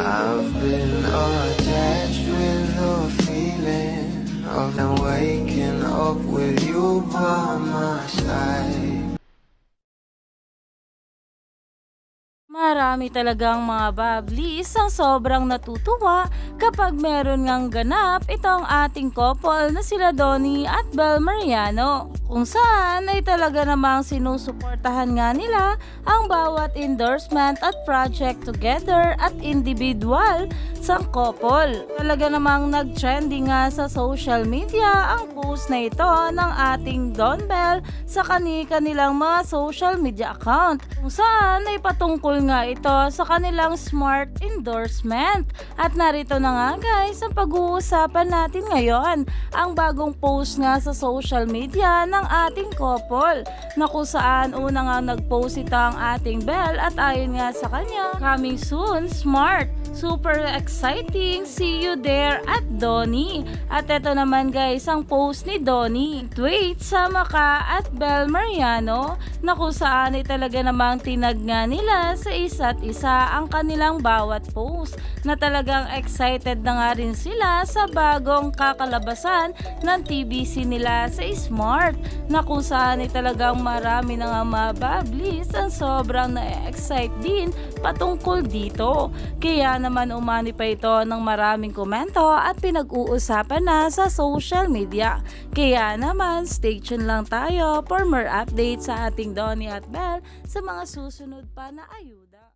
I've been attached with the feeling of them waking up with you by my side. Marami talagang mga bablis ang sobrang natutuwa kapag meron ngang ganap itong ating couple na sila Donnie at Bel Mariano. Kung saan ay talaga namang sinusuportahan nga nila ang bawat endorsement at project together at individual sa couple. Talaga namang nag-trending nga sa social media ang post na ito ng ating Don Bell sa kani-kanilang mga social media account kung saan ay patungkol nga ito sa kanilang smart endorsement. At narito na nga guys ang pag-uusapan natin ngayon ang bagong post nga sa social media ng ating couple na kung saan una nga nag-post ito ang ating Bell at ayon nga sa kanya coming soon smart Super exciting! See you there at Donnie. At eto naman guys, ang post ni Donnie. Wait, sama ka at Bel Mariano na kung saan ay talaga namang tinag nga nila sa isa't isa ang kanilang bawat post na talagang excited na nga rin sila sa bagong kakalabasan ng TBC nila sa Smart na kung saan ay talagang marami na nga mabablis ang sobrang na-excite din patungkol dito. Kaya naman umani pa ito ng maraming komento at pinag-uusapan na sa social media. Kaya naman stay tuned lang tayo for more updates sa ating Donnie at Belle sa mga susunod pa na ayuda.